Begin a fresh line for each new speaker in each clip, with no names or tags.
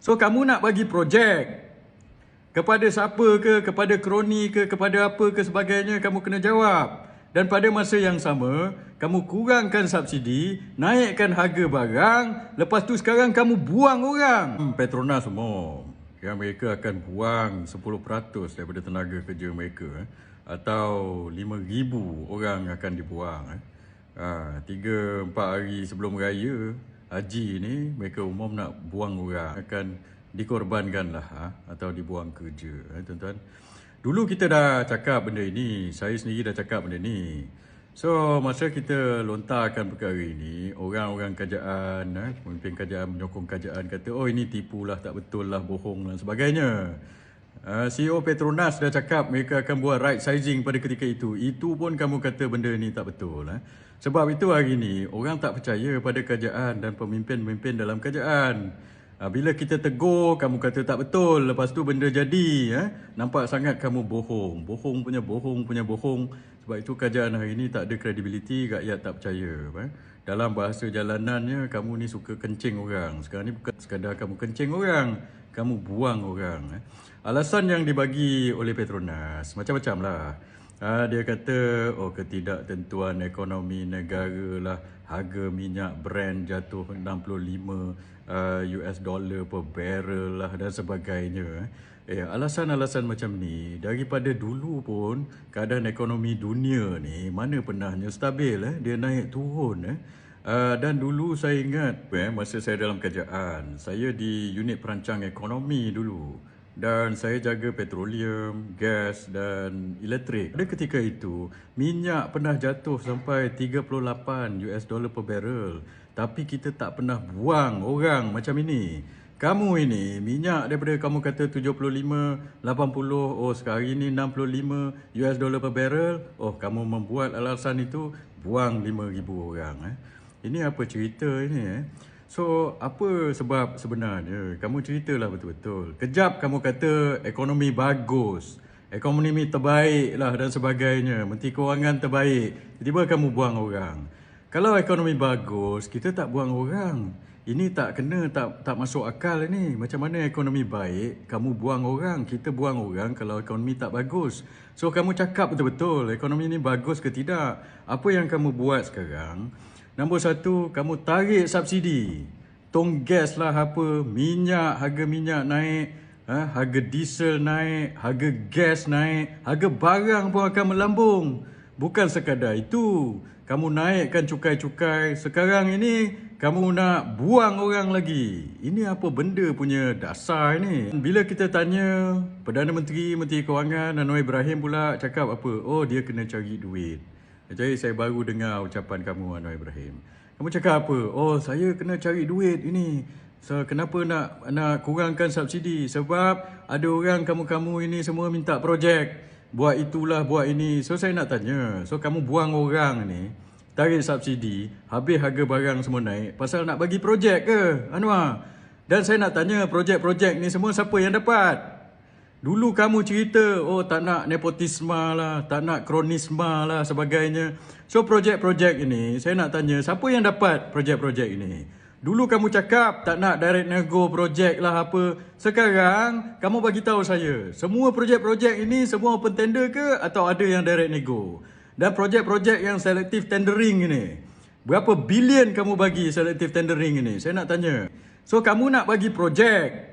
So kamu nak bagi projek kepada siapa ke, kepada kroni ke, kepada apa ke sebagainya kamu kena jawab. Dan pada masa yang sama, kamu kurangkan subsidi, naikkan harga barang, lepas tu sekarang kamu buang orang. Hmm, Petronas semua, yang mereka akan buang 10% daripada tenaga kerja mereka. Eh. Atau 5,000 orang akan dibuang. Eh. Ha, 3-4 hari sebelum raya, haji ni mereka umum nak buang orang akan dikorbankan lah ha? atau dibuang kerja ha, tuan-tuan dulu kita dah cakap benda ini saya sendiri dah cakap benda ni so masa kita lontarkan perkara ini orang-orang kerajaan ha? pemimpin kerajaan menyokong kerajaan kata oh ini tipu lah tak betul lah bohong dan sebagainya Uh, CEO Petronas dah cakap mereka akan buat right sizing pada ketika itu. Itu pun kamu kata benda ni tak betul. Eh? Sebab itu hari ni orang tak percaya pada kerajaan dan pemimpin-pemimpin dalam kerajaan. Uh, bila kita tegur, kamu kata tak betul. Lepas tu benda jadi. Eh? Nampak sangat kamu bohong. Bohong punya bohong punya bohong. Sebab itu kerajaan hari ni tak ada kredibiliti, rakyat tak percaya. Eh? Dalam bahasa jalanannya, kamu ni suka kencing orang. Sekarang ni bukan sekadar kamu kencing orang. Kamu buang orang. Eh? Alasan yang dibagi oleh Petronas macam-macam lah. Ha, dia kata oh ketidaktentuan ekonomi negara lah harga minyak Brent jatuh 65 uh, US dollar per barrel lah dan sebagainya. Eh, alasan-alasan macam ni daripada dulu pun keadaan ekonomi dunia ni mana pernahnya stabil eh dia naik turun eh. Uh, dan dulu saya ingat eh, masa saya dalam kerajaan saya di unit perancang ekonomi dulu dan saya jaga petroleum, gas dan elektrik. Pada ketika itu, minyak pernah jatuh sampai 38 US dollar per barrel. Tapi kita tak pernah buang orang macam ini. Kamu ini, minyak daripada kamu kata 75, 80, oh sekarang ini 65 US dollar per barrel. Oh, kamu membuat alasan itu, buang 5,000 orang. Eh. Ini apa cerita ini? Eh? So, apa sebab sebenarnya? Kamu ceritalah betul-betul. Kejap kamu kata ekonomi bagus. Ekonomi terbaik lah dan sebagainya. Menteri Kewangan terbaik. Tiba-tiba kamu buang orang. Kalau ekonomi bagus, kita tak buang orang. Ini tak kena, tak tak masuk akal ini. Macam mana ekonomi baik, kamu buang orang. Kita buang orang kalau ekonomi tak bagus. So, kamu cakap betul-betul ekonomi ini bagus ke tidak. Apa yang kamu buat sekarang, Nombor satu, kamu tarik subsidi. Tong gas lah apa, minyak, harga minyak naik, ha, harga diesel naik, harga gas naik, harga barang pun akan melambung. Bukan sekadar itu, kamu naikkan cukai-cukai. Sekarang ini, kamu nak buang orang lagi. Ini apa benda punya dasar ini? Bila kita tanya Perdana Menteri, Menteri Kewangan, Anwar Ibrahim pula cakap apa? Oh, dia kena cari duit. Jadi saya baru dengar ucapan kamu Anwar Ibrahim. Kamu cakap apa? Oh, saya kena cari duit ini. So, kenapa nak nak kurangkan subsidi? Sebab ada orang kamu-kamu ini semua minta projek. Buat itulah, buat ini. So, saya nak tanya. So, kamu buang orang ni, tarik subsidi, habis harga barang semua naik. Pasal nak bagi projek ke, Anwar? Dan saya nak tanya, projek-projek ni semua siapa yang dapat? Dulu kamu cerita, oh tak nak nepotisme lah, tak nak kronisme lah sebagainya. So projek-projek ini, saya nak tanya, siapa yang dapat projek-projek ini? Dulu kamu cakap tak nak direct nego projek lah apa. Sekarang, kamu bagi tahu saya, semua projek-projek ini semua open tender ke atau ada yang direct nego? Dan projek-projek yang selective tendering ini, berapa bilion kamu bagi selective tendering ini? Saya nak tanya. So kamu nak bagi projek,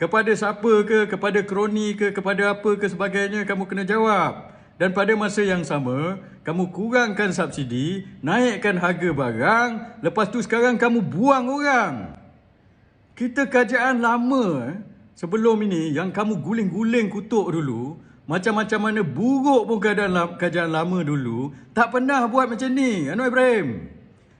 kepada siapa ke, kepada kroni ke, kepada apa ke sebagainya, kamu kena jawab. Dan pada masa yang sama, kamu kurangkan subsidi, naikkan harga barang, lepas tu sekarang kamu buang orang. Kita kerajaan lama, eh, sebelum ini, yang kamu guling-guling kutuk dulu, macam-macam mana buruk pun keadaan kerajaan lama dulu, tak pernah buat macam ni, Anwar Ibrahim.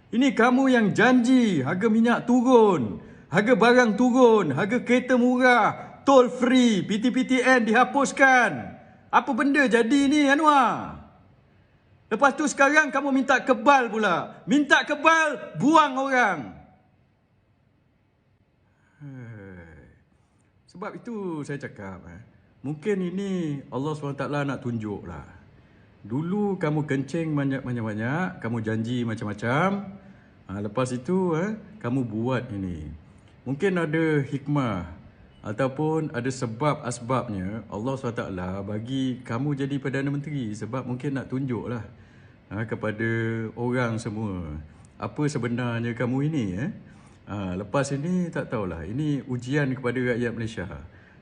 Ini kamu yang janji harga minyak turun, harga barang turun, harga kereta murah, tol free, PTPTN dihapuskan. Apa benda jadi ni Anwar? Lepas tu sekarang kamu minta kebal pula. Minta kebal, buang orang. Sebab itu saya cakap, eh, mungkin ini Allah SWT nak tunjuk lah. Dulu kamu kencing banyak-banyak, kamu janji macam-macam. Ha, lepas itu, eh, kamu buat ini. Mungkin ada hikmah ataupun ada sebab asbabnya Allah SWT bagi kamu jadi Perdana Menteri sebab mungkin nak tunjuklah ha, kepada orang semua apa sebenarnya kamu ini eh. Ha, lepas ini tak tahulah ini ujian kepada rakyat Malaysia.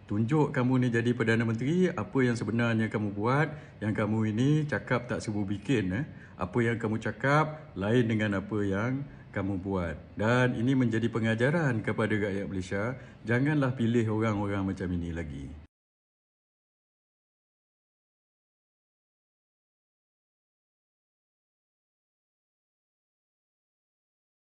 Tunjuk kamu ni jadi Perdana Menteri apa yang sebenarnya kamu buat yang kamu ini cakap tak sebu bikin eh. Apa yang kamu cakap lain dengan apa yang kamu buat. Dan ini menjadi pengajaran kepada rakyat Malaysia, janganlah pilih orang-orang macam ini lagi.